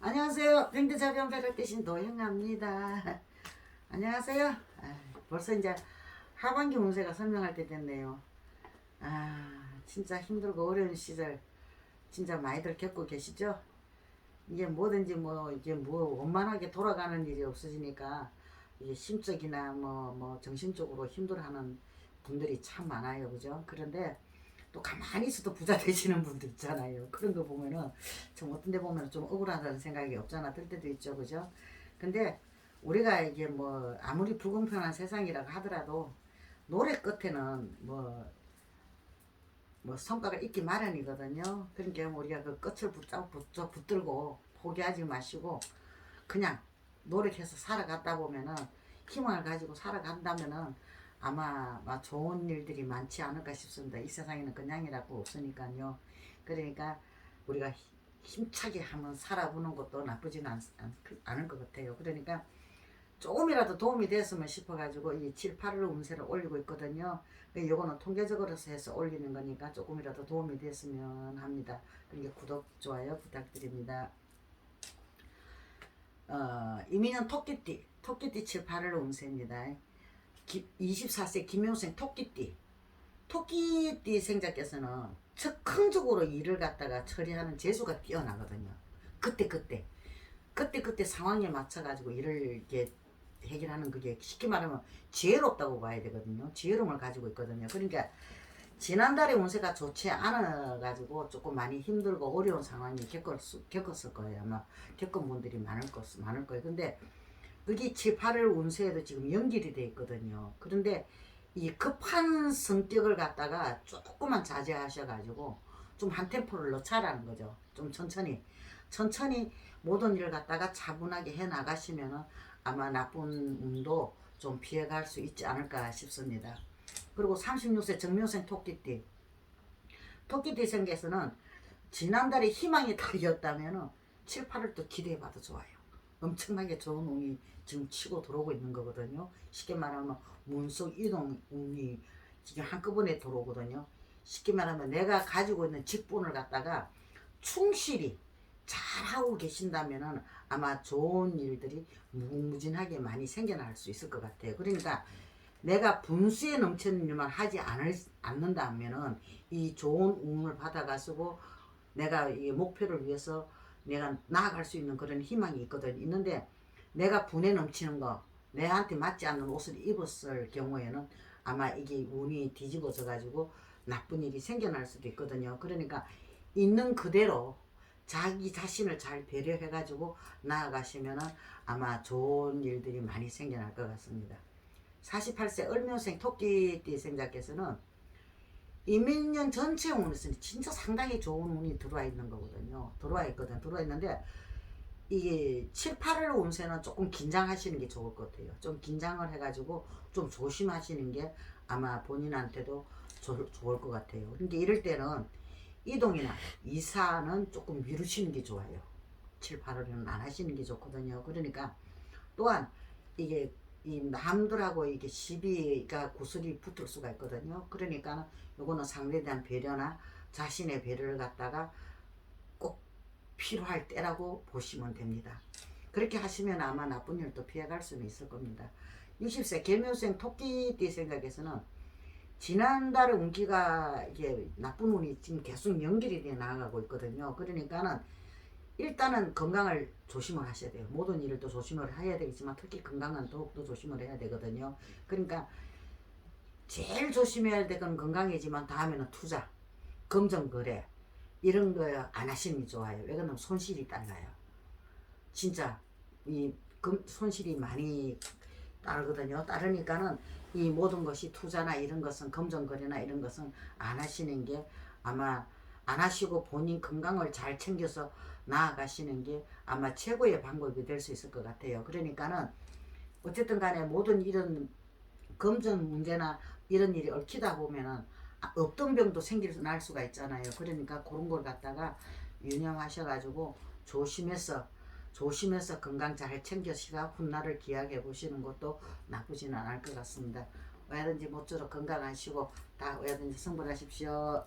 안녕하세요. 뱅드자변 배를 대신 노영아입니다. 안녕하세요. 아, 벌써 이제 하반기 운세가 설명할 때 됐네요. 아, 진짜 힘들고 어려운 시절 진짜 많이들 겪고 계시죠? 이게 뭐든지 뭐 이게 뭐 원만하게 돌아가는 일이 없어지니까 이게 심적이나 뭐 뭐 정신적으로 힘들어하는 분들이 참 많아요, 그죠? 그런데 또 가만히 있어도 부자 되시는 분들 있잖아요. 그런 거 보면은 좀 어떤 데 보면 좀 억울하다는 생각이 없잖아 들 때도 있죠, 그죠? 근데 우리가 이게 뭐 아무리 불공평한 세상이라고 하더라도 노래 끝에는 뭐, 뭐 성과가 있기 마련이거든요. 그러니까 우리가 그 끝을 붙잡고 붙- 붙들고 포기하지 마시고 그냥 노력해서 살아갔다 보면은 희망을 가지고 살아간다면은 아마 막 좋은 일들이 많지 않을까 싶습니다. 이 세상에는 그냥이라고 없으니까요. 그러니까 우리가 히- 힘차게 한번 살아보는 것도 나쁘지는 않, 않, 않을 것 같아요. 그러니까 조금이라도 도움이 됐으면 싶어가지고 이 7, 8월 운세를 올리고 있거든요. 이거는 통계적으로 해서 올리는 거니까 조금이라도 도움이 됐으면 합니다. 그러니까 구독, 좋아요 부탁드립니다. 어, 이민현 토끼띠, 토끼띠 7, 8월 운세입니다. 기, 24세 김용생 토끼띠. 토끼띠 생자께서는 적극적으로 일을 갖다가 처리하는 재수가 뛰어나거든요. 그때 그때 그때 그때 상황에 맞춰 가지고 일을 이렇게 해결하는 그게 쉽게 말하면 지혜롭다고 봐야 되거든요. 지혜로움을 가지고 있거든요. 그러니까 지난달에 운세가 좋지 않아 가지고 조금 많이 힘들고 어려운 상황이 겪을 수, 겪었을 거예요. 아마 겪은 분들이 많을 것 많을 거예요. 근데 7, 8월 운세에도 지금 연결이 돼 있거든요. 그런데 이 급한 성격을 갖다가 조금만 자제하셔가지고 좀 한 템포를 넣자라는 거죠. 좀 천천히 천천히 모든 일을 갖다가 차분하게 해 나가시면은 아마 나쁜 운도 좀 피해갈 수 있지 않을까 싶습니다. 그리고 36세 정묘생 토끼띠 토끼띠 생계에서는 지난달에 희망이 달렸다면은 7, 8월 또 기대해봐도 좋아요. 엄청나게 좋은 운이 지금 치고 들어오고 있는 거거든요. 쉽게 말하면 문속 이동 운이 지금 한꺼번에 들어오거든요. 쉽게 말하면 내가 가지고 있는 직분을 갖다가 충실히 잘하고 계신다면은 아마 좋은 일들이 무궁무진하게 많이 생겨날 수 있을 것 같아요. 그러니까 내가 분수에 넘치는 일만 하지 않을, 않는다면은 이 좋은 운을 받아가지고 내가 이 목표를 위해서 내가 나아갈 수 있는 그런 희망이 있거든. 있는데 내가 분에 넘치는 거, 내한테 맞지 않는 옷을 입었을 경우에는 아마 이게 운이 뒤집어져 가지고 나쁜 일이 생겨날 수도 있거든요. 그러니까 있는 그대로 자기 자신을 잘 배려해 가지고 나아가시면은 아마 좋은 일들이 많이 생겨날 것 같습니다. 48세 을묘생 토끼띠 생자께서는 이민년 전체 운에서는 진짜 상당히 좋은 운이 들어와 있는 거거든요. 들어와 있거든. 들어와 있는데 이게 7, 8월 운세는 조금 긴장하시는 게 좋을 것 같아요. 좀 긴장을 해가지고 좀 조심하시는 게 아마 본인한테도 조, 좋을 것 같아요. 그러니까 이럴 때는 이동이나 이사는 조금 미루시는 게 좋아요. 7, 8월에는 안 하시는 게 좋거든요. 그러니까 또한 이게 이 남들하고 이게 시비가 구슬이 붙을 수가 있거든요. 그러니까 요거는 상대에 대한 배려나 자신의 배려를 갖다가 꼭 필요할 때라고 보시면 됩니다. 그렇게 하시면 아마 나쁜 일도 피해갈 수는 있을 겁니다. 60세 개묘생 토끼띠 생각에서는 지난달에 운기가 이게 나쁜 운이 지금 계속 연결이 돼 나가고 있거든요. 그러니까는 일단은 건강을 조심을 하셔야 돼요. 모든 일을 또 조심을 해야 되겠지만 특히 건강은 더욱더 조심을 해야 되거든요. 그러니까 제일 조심해야 될 건 건강이지만 다음에는 투자, 검정거래 이런 거 안 하시는 게 좋아요. 왜 그러면 손실이 딸려요. 진짜 이 금- 손실이 많이 따르거든요. 따르니까는 이 모든 것이 투자나 이런 것은 검정거래나 이런 것은 안 하시는 게 아마 안 하시고 본인 건강을 잘 챙겨서 나아가시는 게 아마 최고의 방법이 될 수 있을 것 같아요. 그러니까는 어쨌든 간에 모든 이런 검정 문제나 이런 일이 얽히다 보면은 아, 없던 병도 생길 날 수가 있잖아요. 그러니까 그런 걸 갖다가 유념하셔가지고 조심해서 조심해서 건강 잘 챙겨시가 훗날을 기약해 보시는 것도 나쁘지는 않을 것 같습니다. 왜든지 모쪼록 건강하시고 다 왜든지 성불하십시오.